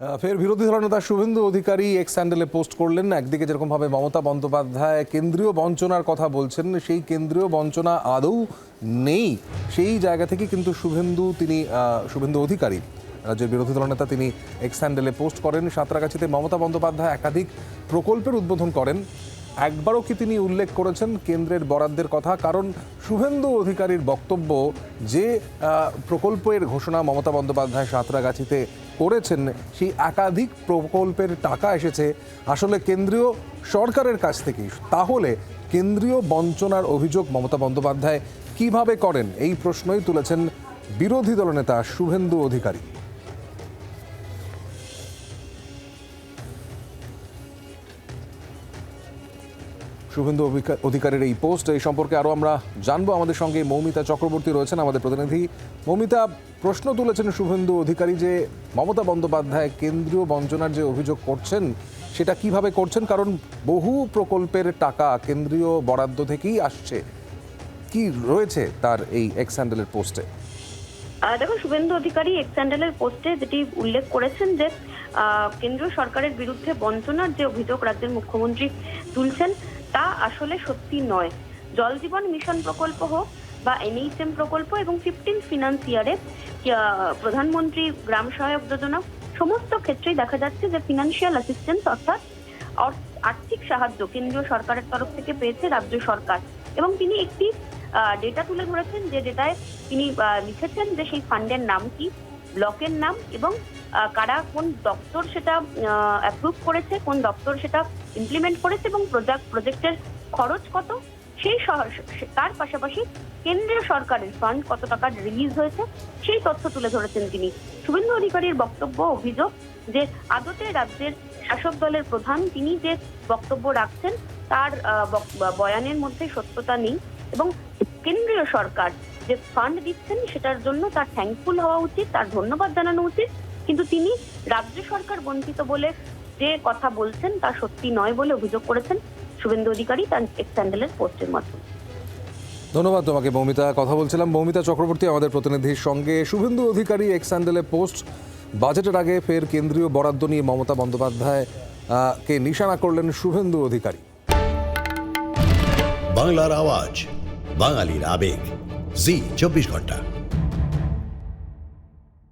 ফের বিরোধী দলনেতা শুভেন্দু অধিকারী এক স্যান্ডেলে পোস্ট করলেন। একদিকে যেরকমভাবে মমতা বন্দ্যোপাধ্যায় কেন্দ্রীয় বঞ্চনার কথা বলছেন, সেই কেন্দ্রীয় বঞ্চনা আদৌ নেই। সেই জায়গা থেকে কিন্তু শুভেন্দু তিনি শুভেন্দু অধিকারী, রাজ্যের বিরোধী দলনেতা তিনি এক স্যান্ডেলে পোস্ট করেন। সাঁতরাগাছিতে মমতা বন্দ্যোপাধ্যায় একাধিক প্রকল্পের উদ্বোধন করেন। একবারও কি তিনি উল্লেখ করেছেন কেন্দ্রের বরাদ্দের কথা? কারণ শুভেন্দু অধিকারীর বক্তব্য যে প্রকল্পের ঘোষণা মমতা বন্দ্যোপাধ্যায় সাঁতরাগাছিতে করেছেন, সেই একাধিক প্রকল্পের টাকা এসেছে। আসলে কেন্দ্রীয় সরকারের কাছ থেকেই। তাহলে কেন্দ্রীয় বঞ্চনার অভিযোগ মমতা বন্দ্যোপাধ্যায় কীভাবে করেন? এই প্রশ্নই তুলেছেন বিরোধী দলনেতা শুভেন্দু অধিকারী। শুভেন্দু অধিকারের এই পোস্ট, এই সম্পর্কে আরও আমরা জানব। আমাদের সঙ্গে মৌমিতা চক্রবর্তী রয়েছেন, আমাদের প্রতিনিধি। মৌমিতা, প্রশ্ন তুলেছেন শুভেন্দু অধিকারী যে মমতা বন্দ্যোপাধ্যায় কেন্দ্রীয় বঞ্চনার যে অভিযোগ করছেন, সেটা কীভাবে করছেন? কারণ বহু প্রকল্পের টাকা কেন্দ্রীয় বরাদ্দ থেকেই আসছে। কি রয়েছে তার এই এক্স হ্যান্ডেলের পোস্টে দেখো, শুভেন্দু অধিকারী এক্স পোস্টে যেটি উল্লেখ করেছেন যে কেন্দ্রীয় সরকারের বিরুদ্ধে বঞ্চনার যে অভিযোগ রাজ্যের মুখ্যমন্ত্রী তুলছেন তা আসলে সত্যি নয়। জল জীবন মিশন প্রকল্প হোক বা এনএইচএম প্রকল্প এবং ফিফটিন ফিনান্স ইয়ারে প্রধানমন্ত্রী, গ্রাম সহায়ক যোজনা, সমস্ত ক্ষেত্রেই দেখা যাচ্ছে যে ফিনান্সিয়াল অ্যাসিস্ট্যান্স অর্থাৎ আর্থিক সাহায্য কেন্দ্রীয় সরকারের তরফ থেকে পেয়েছে রাজ্য সরকার। এবং তিনি একটি ডেটা তুলে ধরেছেন যে ডেটায় তিনি লিখেছেন যে সেই ফান্ডের নাম কি ব্লকের নাম এবং কারা কোন দপ্তর সেটা অ্যাপ্রুভ করেছে, কোন দপ্তর সেটা ইমপ্লিমেন্ট করেছে এবং প্রজেক্ট প্রজেক্টের খরচ কত? সেই তার পাশাপাশি কেন্দ্রীয় সরকারের ফান্ড কত টাকা রিলিজ হয়েছে? সেই তথ্য তুলে ধরেছেন তিনি। শুভেন্দু অধিকারীর বক্তব্য অভিযোগ যে আদতে রাজ্যের শাসক দলের প্রধান তিনি যে বক্তব্য রাখছেন, তার বয়ানের মধ্যে সত্যতা নেই এবং কেন্দ্রীয় সরকার যে ফান্ড দিচ্ছেন সেটার জন্য তার থ্যাঙ্কফুল হওয়া উচিত, তার ধন্যবাদ জানানো উচিত। কিন্তু তিনি রাজ্য সরকার বঞ্চিত বলে যে কথা বলছেন তা সত্যি নয় বলে অভিযোগ করেছেন শুভেন্দু অধিকারী তার এক্স স্যান্ডেলের পোস্টের মাধ্যমে। ধন্যবাদ তোমাকে মৌমিতা। কথা বলছিলাম মৌমিতা চক্রবর্তী আমাদের প্রতিনিধির সঙ্গে। শুভেন্দু অধিকারী এক্স হ্যান্ডেলে পোস্ট। বাজেটের আগে ফের কেন্দ্রীয় বরাদ্দ নিয়ে মমতা বন্দ্যোপাধ্যায় কে নিশানা করলেন শুভেন্দু অধিকারী। বাংলার আওয়াজ বাঙালির আবেগ। জি চব্বিশ ঘণ্টা।